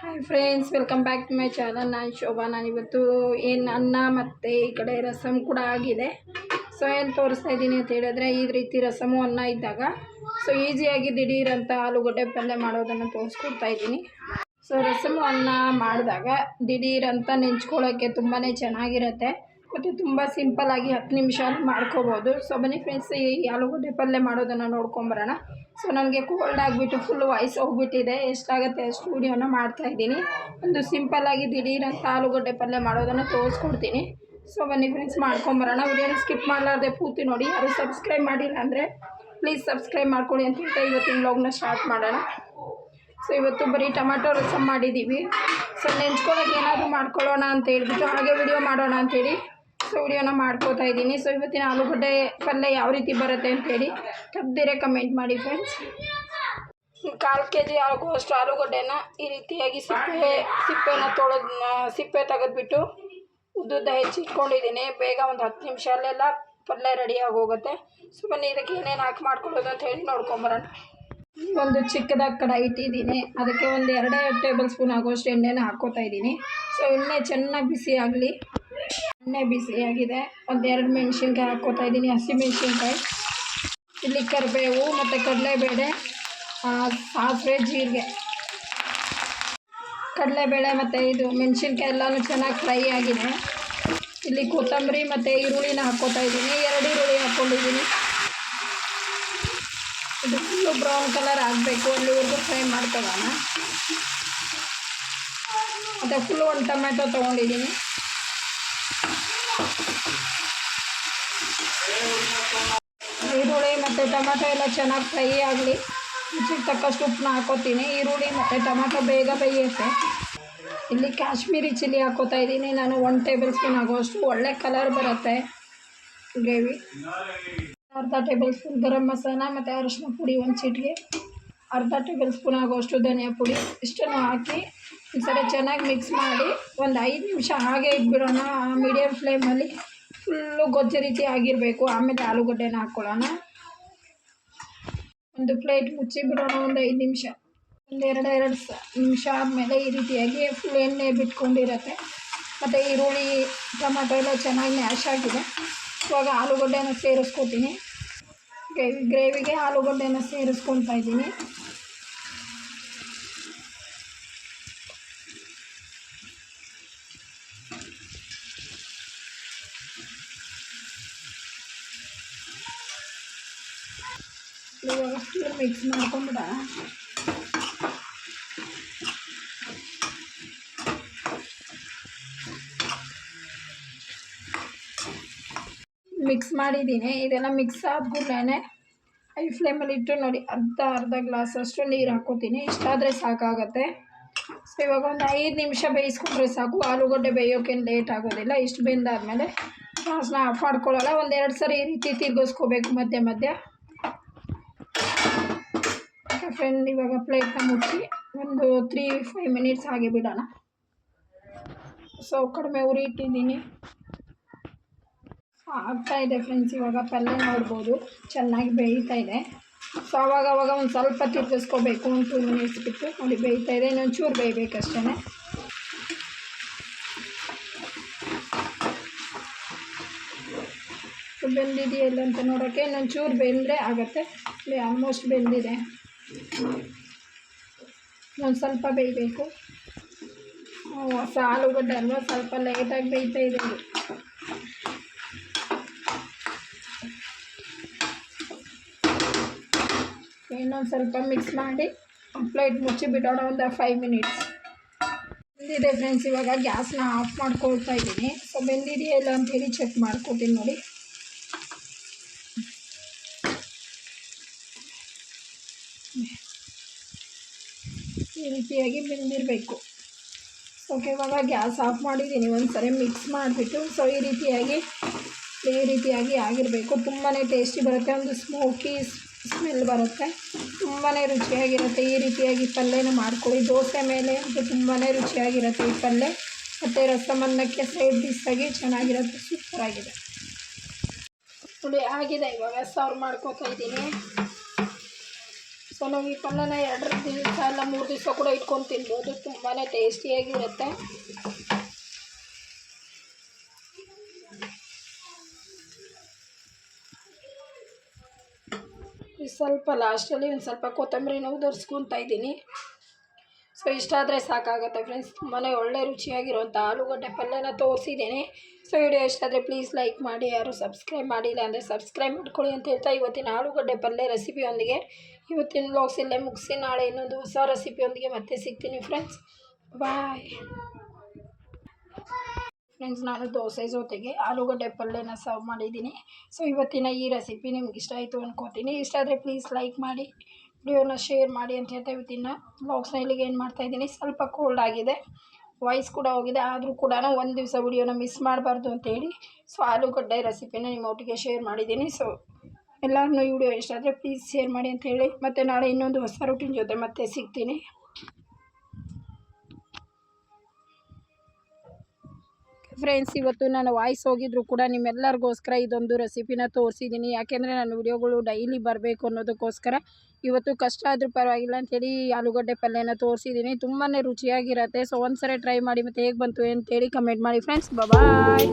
Hi friends welcome back to my channel ನಾನು ಶೋಭಾ ನಾನಿವತ್ತು ಏನು ಅನ್ನ ಮತ್ತು ಈ ಕಡೆ ರಸಮ್ ಕೂಡ ಆಗಿದೆ. ಸೊ ಏನು ತೋರಿಸ್ತಾ ಇದ್ದೀನಿ ಅಂತ ಹೇಳಿದ್ರೆ, ಈ ರೀತಿ ರಸಮು ಅನ್ನ ಇದ್ದಾಗ ಸೊ ಈಸಿಯಾಗಿ ದಿಢೀರಂತ ಆಲೂಗಡ್ಡೆ ಪಲ್ಯ ಮಾಡೋದನ್ನು ತೋರಿಸ್ಕೊಡ್ತಾ ಇದ್ದೀನಿ. ಸೊ ರಸಮು ಅನ್ನ ಮಾಡಿದಾಗ ದಿಢೀರಂತ ನೆಂಚ್ಕೊಳ್ಳೋಕ್ಕೆ ತುಂಬಾ ಚೆನ್ನಾಗಿರುತ್ತೆ. ಮತ್ತು ತುಂಬ ಸಿಂಪಲ್ಲಾಗಿ ಹತ್ತು ನಿಮಿಷ ಮಾಡ್ಕೋಬೋದು. ಸೊ ಬನ್ನಿ ಫ್ರೆಂಡ್ಸ್ ಈ ಆಲೂಗಡ್ಡೆ ಪಲ್ಯ ಮಾಡೋದನ್ನು ನೋಡ್ಕೊಂಬರೋಣ. ಸೊ ನನಗೆ ಕೋಲ್ಡ್ ಆಗಿಬಿಟ್ಟು ಫುಲ್ ವಾಯ್ಸ್ ಹೋಗ್ಬಿಟ್ಟಿದೆ. ಎಷ್ಟಾಗುತ್ತೆ ಅಷ್ಟು ವೀಡಿಯೋನ ಮಾಡ್ತಾಯಿದ್ದೀನಿ ಒಂದು ಸಿಂಪಲ್ಲಾಗಿ ದಿಢೀರಂತ ಆಲೂಗಡ್ಡೆ ಪಲ್ಯ ಮಾಡೋದನ್ನು ತೋರಿಸ್ಕೊಡ್ತೀನಿ. ಸೊ ಬನ್ನಿ ಫ್ರೆಂಡ್ಸ್ ಮಾಡ್ಕೊಂಬರೋಣ. ವಿಡಿಯೋನ ಸ್ಕಿಪ್ ಮಾಡಲಾರ್ದೆ ಪೂರ್ತಿ ನೋಡಿ. ಯಾರು ಸಬ್ಸ್ಕ್ರೈಬ್ ಮಾಡಿಲ್ಲ ಅಂದರೆ ಪ್ಲೀಸ್ ಸಬ್ಸ್ಕ್ರೈಬ್ ಮಾಡ್ಕೊಳ್ಳಿ ಅಂತ ಹೇಳ್ತಾ ಇವತ್ತಿನ ಬ್ಲಾಗ್ನ ಸ್ಟಾರ್ಟ್ ಮಾಡೋಣ. ಸೊ ಇವತ್ತು ಬರೀ ಟೊಮೆಟೊ ರಸಮ್ ಮಾಡಿದ್ದೀವಿ ಸೊ ನೆಂಚ್ಕೊಳ್ಳೋಕೆ ಏನಾದರೂ ಮಾಡ್ಕೊಳ್ಳೋಣ ಅಂತ ಹೇಳ್ಬಿಟ್ಟು ಹಾಗೆ ವಿಡಿಯೋ ಮಾಡೋಣ ಅಂತೇಳಿ ಸೊ ವಿಡಿಯೋನ ಮಾಡ್ಕೋತಾ ಇದ್ದೀನಿ. ಸೊ ಇವತ್ತಿನ ಆಲೂಗಡ್ಡೆ ಪಲ್ಯ ಯಾವ ರೀತಿ ಬರುತ್ತೆ ಅಂತೇಳಿ ತಪ್ಪದಿರೇ ಕಮೆಂಟ್ ಮಾಡಿ ಫ್ರೆಂಡ್ಸ್ ಕಾಲು ಕೆ ಜಿ ಆಗುವಷ್ಟು ಆಲೂಗಡ್ಡೆನ ಈ ರೀತಿಯಾಗಿ ಸಿಪ್ಪೆ, ಸಿಪ್ಪೆನ ತೊಳೆದು ಸಿಪ್ಪೆ ತೆಗೆದ್ಬಿಟ್ಟು ಉದ್ದುದ್ದ ಹೆಚ್ಚಿಟ್ಕೊಂಡಿದ್ದೀನಿ ಬೇಗ ಒಂದು ಹತ್ತು ನಿಮಿಷ ಅಲ್ಲೆಲ್ಲ ಪಲ್ಯ ರೆಡಿಯಾಗಿ ಹೋಗುತ್ತೆ. ಸೊ ಬನ್ನಿ, ಇದಕ್ಕೆ ಏನೇನು ಹಾಕಿ ಮಾಡ್ಕೊಳ್ಳೋದು ಅಂತ ಹೇಳಿ ನೋಡ್ಕೊಂಬರೋಣ ಒಂದು ಚಿಕ್ಕದಾಗಿ ಕಡಾಯಿ ಇಟ್ಟಿದ್ದೀನಿ. ಅದಕ್ಕೆ ಒಂದು ಎರಡೇ ಟೇಬಲ್ ಸ್ಪೂನ್ ಆಗೋಷ್ಟು ಎಣ್ಣೆನ ಹಾಕ್ಕೋತಾ ಇದ್ದೀನಿ. ಸೊ ಎಣ್ಣೆ ಚೆನ್ನಾಗಿ ಬಿಸಿ ಆಗಲಿ. ಎಣ್ಣೆ ಆಗಿದೆ? ಒಂದೆರಡು ಮೆಣಸಿನ್ಕಾಯಿ ಹಾಕ್ಕೋತಾ ಇದ್ದೀನಿ. ಹಸಿ ಮೆಣಸಿನ್ಕಾಯಿ, ಇಲ್ಲಿ ಕರಿಬೇವು ಮತ್ತು ಕಡಲೆಬೇಳೆ ಸಾಸಿವೆ, ಜೀರಿಗೆ. ಕಡಲೆಬೇಳೆ ಮತ್ತು ಇದು ಮೆಣಸಿನ್ಕಾಯಿ ಎಲ್ಲನೂ ಚೆನ್ನಾಗಿ ಫ್ರೈ ಆಗಿದೆ. ಇಲ್ಲಿ ಕೊತ್ತಂಬರಿ ಮತ್ತು ಈರುಳ್ಳಿನ ಹಾಕ್ಕೋತಾ ಇದ್ದೀನಿ. ಎರಡು ಈರುಳ್ಳಿ ಹಾಕ್ಕೊಂಡಿದ್ದೀನಿ. ಇದು ಫುಲ್ಲು ಬ್ರೌನ್ ಕಲರ್ ಆಗಬೇಕು. ಅಲ್ಲಿವರೆಗೂ ಫ್ರೈ ಮಾಡ್ಕೊಳ್ಳೋಣ. ಮತ್ತು ಫುಲ್ಲು ಒಂದು ಟೊಮೆಟೊ ತೊಗೊಂಡಿದ್ದೀನಿ. ಈರುಳ್ಳಿ ಮತ್ತು ಟೊಮೆಟೊ ಎಲ್ಲ ಚೆನ್ನಾಗಿ ಫ್ರೈ ಆಗಲಿ. ರುಚಿಗೆ ತಕ್ಕಷ್ಟು ಉಪ್ಪನ್ನ ಹಾಕೋತೀನಿ. ಈರುಳ್ಳಿ ಮತ್ತು ಟೊಮೆಟೊ ಬೇಗ ಬೇಯುತ್ತೆ. ಇಲ್ಲಿ ಕಾಶ್ಮೀರಿ ಚಿಲ್ಲಿ ಹಾಕೋತಾ ಇದ್ದೀನಿ. ನಾನು ಒನ್ ಟೇಬಲ್ ಸ್ಪೂನ್ ಆಗೋಷ್ಟು ಒಳ್ಳೆ ಕಲರ್ ಬರುತ್ತೆ. ಗ್ರೇವಿ. ಅರ್ಧ ಟೇಬಲ್ ಸ್ಪೂನ್ ಗರಂ ಮಸಾಲ ಮತ್ತು ಅರಶಿನ ಪುಡಿ ಒಂದು ಚೀಟಿಗೆ ಅರ್ಧ ಟೇಬಲ್ ಸ್ಪೂನ್ ಆಗೋಷ್ಟು ಧನಿಯಾ ಪುಡಿ. ಇಷ್ಟನ್ನು ಹಾಕಿ ಈ ಸರಿ ಚೆನ್ನಾಗಿ ಮಿಕ್ಸ್ ಮಾಡಿ ಒಂದು ಐದು ನಿಮಿಷ ಹಾಗೆ ಇಟ್ಬಿಡೋಣ ಮೀಡಿಯಮ್ ಫ್ಲೇಮಲ್ಲಿ ಫುಲ್ಲು ಗೊಜ್ಜು ರೀತಿ ಆಗಿರಬೇಕು. ಆಮೇಲೆ ಆಲೂಗಡ್ಡೆನ ಹಾಕ್ಕೊಳ್ಳೋಣ ಒಂದು ಪ್ಲೇಟ್ ಮುಚ್ಚಿ ಬಿಡೋಣ, ಒಂದು ಐದು ನಿಮಿಷ. ಒಂದು ಎರಡು ಎರಡು ನಿಮಿಷ ಆದಮೇಲೆ ಈ ರೀತಿಯಾಗಿ ಫುಲ್ ಎಣ್ಣೆ ಬಿಟ್ಕೊಂಡಿರುತ್ತೆ. ಮತ್ತು ಈರುಳ್ಳಿ, ಟೊಮೆಟೊ ಎಲ್ಲ ಚೆನ್ನಾಗಿ ಮ್ಯಾಶ್ ಆಗಿದೆ. ಇವಾಗ ಆಲೂಗಡ್ಡೆನ ಸೇರಿಸ್ಕೊತೀನಿ. ಗ್ರೇವಿ ಗ್ರೇವಿಗೆ ಆಲೂಗಡ್ಡೆನ ಸೇರಿಸ್ಕೊತಾ ಇದ್ದೀನಿ. ಅಷ್ಟು ಮಿಕ್ಸ್ ಮಾಡ್ಕೊಂಬಿಡ? ಮಿಕ್ಸ್ ಮಾಡಿದ್ದೀನಿ. ಇದೆಲ್ಲ ಮಿಕ್ಸ್ ಆದ್ಮೇಲೆ ಐ ಫ್ಲೇಮಲ್ಲಿ ಇಟ್ಟು ನೋಡಿ, ಅರ್ಧ ಅರ್ಧ ಗ್ಲಾಸ್ ಅಷ್ಟು ನೀರು ಹಾಕ್ಕೋತೀನಿ. ಇಷ್ಟಾದರೆ ಸಾಕಾಗತ್ತೆ. ಸೊ ಇವಾಗ ಒಂದು ಐದು ನಿಮಿಷ ಬೇಯಿಸ್ಕೊಂಡ್ರೆ ಸಾಕು. ಆಲೂಗಡ್ಡೆ ಬೇಯೋಕ್ಕೇನು ಲೇಟ್ ಆಗೋದಿಲ್ಲ. ಇಷ್ಟು ಬೆಂದಾದಮೇಲೆ ಗ್ಲಾಸ್ನ ಆಫ್ ಮಾಡ್ಕೊಳ್ಳಲ್ಲ. ಒಂದೆರಡು ಸರಿ ಈ ರೀತಿ ತಿರ್ಗಿಸ್ಕೋಬೇಕು ಮಧ್ಯ ಮಧ್ಯ. ಫ್ರೆಂಡ್ ಇವಾಗ ಪ್ಲೇಟ್ನ ಮುಚ್ಚಿ ಒಂದು ತ್ರೀ ಫೈವ್ ಮಿನಿಟ್ಸ್ ಹಾಗೆ ಬಿಡೋಣ. ಸೊ ಕಡಿಮೆ ಉರಿ ಇಟ್ಟಿದ್ದೀನಿ. ಆಗ್ತಾ ಇದೆ ಫ್ರೆಂಡ್ಸ್ ಇವಾಗ ಪಲ್ಯ ನೋಡ್ಬೋದು ಚೆನ್ನಾಗಿ ಬೇಯ್ತಾ ಇದೆ. ಸೊ ಅವಾಗ ಅವಾಗ ಒಂದು ಸ್ವಲ್ಪ ತಿರ್ಗಿಸ್ಕೋಬೇಕು. ಒಂದು ಟೂ ಮಿನಿಟ್ಸ್ ಬಿಟ್ಟು ನೋಡಿ ಬೇಯ್ತಾ ಇದೆ. ಇನ್ನೊಂದು ಚೂರು ಬೇಯಬೇಕಷ್ಟೇ ಬೆಂದಿದೆಯಲ್ಲ ಅಂತ ನೋಡೋಕ್ಕೆ ಇನ್ನೊಂದು ಚೂರು ಬೆಂದರೆ ಆಗುತ್ತೆ. ಆಲ್ಮೋಸ್ಟ್ ಬೆಂದಿದೆ. ಒಂದು ಸ್ವಲ್ಪ ಬೇಯಬೇಕು. ಹೊಸ ಆಲೂಗಡ್ಡೆ ಅಲ್ವಾ? ಸ್ವಲ್ಪ ಲೇಟಾಗಿ ಬೇಯ್ತಾ ಇದೆ ಇನ್ನೊಂದು ಸ್ವಲ್ಪ ಮಿಕ್ಸ್ ಮಾಡಿ ಪ್ಲೇಟ್ ಮುಚ್ಚಿ ಬಿಡೋಣ ಒಂದು ಫೈವ್ ಮಿನಿಟ್ಸ್ ಬೆಂದಿದೆ ಫ್ರೆಂಡ್ಸ್ ಇವಾಗ ಗ್ಯಾಸ್ನ ಆಫ್ ಮಾಡ್ಕೊಳ್ತಾ ಇದ್ದೀನಿ. ಸೊ ಬೆಂದಿದೆಯಾ ಇಲ್ಲ ಚೆಕ್ ಮಾಡ್ಕೊತೀನಿ ನೋಡಿ. ಈ ರೀತಿಯಾಗಿ ಬೆಂದಿರಬೇಕು. ಓಕೆ ಇವಾಗ ಗ್ಯಾಸ್ ಆಫ್ ಮಾಡಿದ್ದೀನಿ. ಒಂದು ಸರಿ ಮಿಕ್ಸ್ ಮಾಡಿಬಿಟ್ಟು ಸೊ ಈ ರೀತಿಯಾಗಿ ಈ ರೀತಿಯಾಗಿ ಆಗಿರಬೇಕು. ತುಂಬಾ ಟೇಸ್ಟಿ ಬರುತ್ತೆ. ಒಂದು ಸ್ಮೋಕಿ ಸ್ಮೆಲ್ ಬರುತ್ತೆ. ತುಂಬಾ ರುಚಿಯಾಗಿರುತ್ತೆ. ಈ ರೀತಿಯಾಗಿ ಪಲ್ಯನ ಮಾಡ್ಕೊಳ್ಳಿ. ದೋಸೆ ಮೇಲೆ ಅಂತೂ ತುಂಬಾ ರುಚಿಯಾಗಿರುತ್ತೆ ಈ ಪಲ್ಯ. ಮತ್ತು ರಸಮನ್ನಕ್ಕೆ ಸೈಡ್ ಡಿಸ್ಸಾಗಿ ಚೆನ್ನಾಗಿರುತ್ತೆ. ಸೂಪರಾಗಿದೆ. ನೋಡಿ ಆಗಿದೆ. ಇವಾಗ ಸರ್ವ್ ಮಾಡ್ಕೋತಾ ಇದ್ದೀನಿ. ಸೊ ನಾವು ಈ ಪಲ್ಯನ ಎರಡು ದಿವಸ ಇಲ್ಲ, ಮೂರು ದಿವಸ ಕೂಡ ಇಟ್ಕೊಂಡು ತಿನ್ಬೋದು. ತುಂಬಾ ಟೇಸ್ಟಿಯಾಗಿರುತ್ತೆ. ಸ್ವಲ್ಪ ಲಾಸ್ಟಲ್ಲಿ ಒಂದು ಸ್ವಲ್ಪ ಕೊತ್ತಂಬರಿನ ಉದುರಿಸ್ಕೊತಾ ಇದ್ದೀನಿ. ಸೊ ಇಷ್ಟ ಆದರೆ ಸಾಕಾಗುತ್ತೆ ಫ್ರೆಂಡ್ಸ್ ತುಂಬಾ ಒಳ್ಳೆ ರುಚಿಯಾಗಿರುವಂಥ ಆಲೂಗಡ್ಡೆ ಪಲ್ಯನ ತೋರಿಸಿದ್ದೀನಿ. ಸೊ ವಿಡಿಯೋ ಇಷ್ಟ ಆದರೆ ಪ್ಲೀಸ್ ಲೈಕ್ ಮಾಡಿ, ಯಾರು ಸಬ್ಸ್ಕ್ರೈಬ್ ಮಾಡಿಲ್ಲ ಅಂದರೆ ಸಬ್ಸ್ಕ್ರೈಬ್ ಮಾಡ್ಕೊಳ್ಳಿ ಅಂತ ಹೇಳ್ತಾ ಇವತ್ತಿನ ಆಲೂಗಡ್ಡೆ ಪಲ್ಯ ರೆಸಿಪಿಯೊಂದಿಗೆ ಇವತ್ತಿನ ಬ್ಲಾಗ್ಸ್ ಇಲ್ಲೇ ಮುಗಿಸಿ, ನಾಳೆ ಇನ್ನೊಂದು ಹೊಸ ರೆಸಿಪಿಯೊಂದಿಗೆ ಮತ್ತೆ ಸಿಗ್ತೀನಿ ಫ್ರೆಂಡ್ಸ್ ಬಾಯ್ ಫ್ರೆಂಡ್ಸ್ ನಾನು ದೋಸೆ ಜೊತೆಗೆ ಆಲೂಗಡ್ಡೆ ಪಲ್ಯನ ಸರ್ವ್ ಮಾಡಿದ್ದೀನಿ. ಸೊ ಇವತ್ತಿನ ಈ ರೆಸಿಪಿ ನಿಮ್ಗೆ ಇಷ್ಟ ಆಯಿತು ಅಂದ್ಕೋತೀನಿ ಇಷ್ಟ ಆದರೆ ಪ್ಲೀಸ್ ಲೈಕ್ ಮಾಡಿ ವಿಡಿಯೋನ ಶೇರ್ ಮಾಡಿ ಅಂತ ಹೇಳ್ತಾ ಇವತ್ತಿನ ಬ್ಲಾಗ್ಸ್ನ ಇಲ್ಲಿಗೆ ಏನು ಮಾಡ್ತಾಯಿದ್ದೀನಿ ಸ್ವಲ್ಪ ಕೋಲ್ಡ್ ಆಗಿದೆ. ವಾಯ್ಸ್ ಕೂಡ ಹೋಗಿದೆ. ಆದರೂ ಕೂಡ ಒಂದು ದಿವಸ ವಿಡಿಯೋನ ಮಿಸ್ ಮಾಡಬಾರ್ದು ಅಂತೇಳಿ ಸೊ ಆಲೂಗಡ್ಡೆ ರೆಸಿಪಿನ ನಿಮ್ಮ ಒಟ್ಟಿಗೆ ಶೇರ್ ಮಾಡಿದ್ದೀನಿ. ಸೊ ಎಲ್ಲರನ್ನೂ ಈ ವಿಡಿಯೋ ಇಷ್ಟ ಆದರೆ ಪ್ಲೀಸ್ ಶೇರ್ ಮಾಡಿ ಅಂತ ಹೇಳಿ. ಮತ್ತು ನಾಳೆ ಇನ್ನೊಂದು ಹೊಸ ರೂಟೀನ್ ಜೊತೆ ಮತ್ತೆ ಸಿಗ್ತೀನಿ. ಫ್ರೆಂಡ್ಸ್ ಇವತ್ತು ನಾನು ವಾಯ್ಸ್ ಹೋಗಿದ್ರು ಕೂಡ ನಿಮ್ಮೆಲ್ಲರಿಗೋಸ್ಕರ ಇದೊಂದು ರೆಸಿಪಿನ ತೋರಿಸಿದ್ದೀನಿ. ಯಾಕೆಂದರೆ ನಾನು ವಿಡಿಯೋಗಳು ಡೈಲಿ ಬರಬೇಕು ಅನ್ನೋದಕ್ಕೋಸ್ಕರ ಇವತ್ತು ಕಷ್ಟ ಆದರೂ ಪರವಾಗಿಲ್ಲ ಅಂಥೇಳಿ ಆಲೂಗಡ್ಡೆ ಪಲ್ಯನ ತೋರಿಸಿದ್ದೀನಿ. ತುಂಬಾ ರುಚಿಯಾಗಿರುತ್ತೆ. ಸೊ ಒಂದ್ಸರಿ ಟ್ರೈ ಮಾಡಿ ಮತ್ತು ಹೇಗೆ ಬಂತು ಅಂತೇಳಿ ಕಮೆಂಟ್ ಮಾಡಿ ಫ್ರೆಂಡ್ಸ್ ಬಾಯ್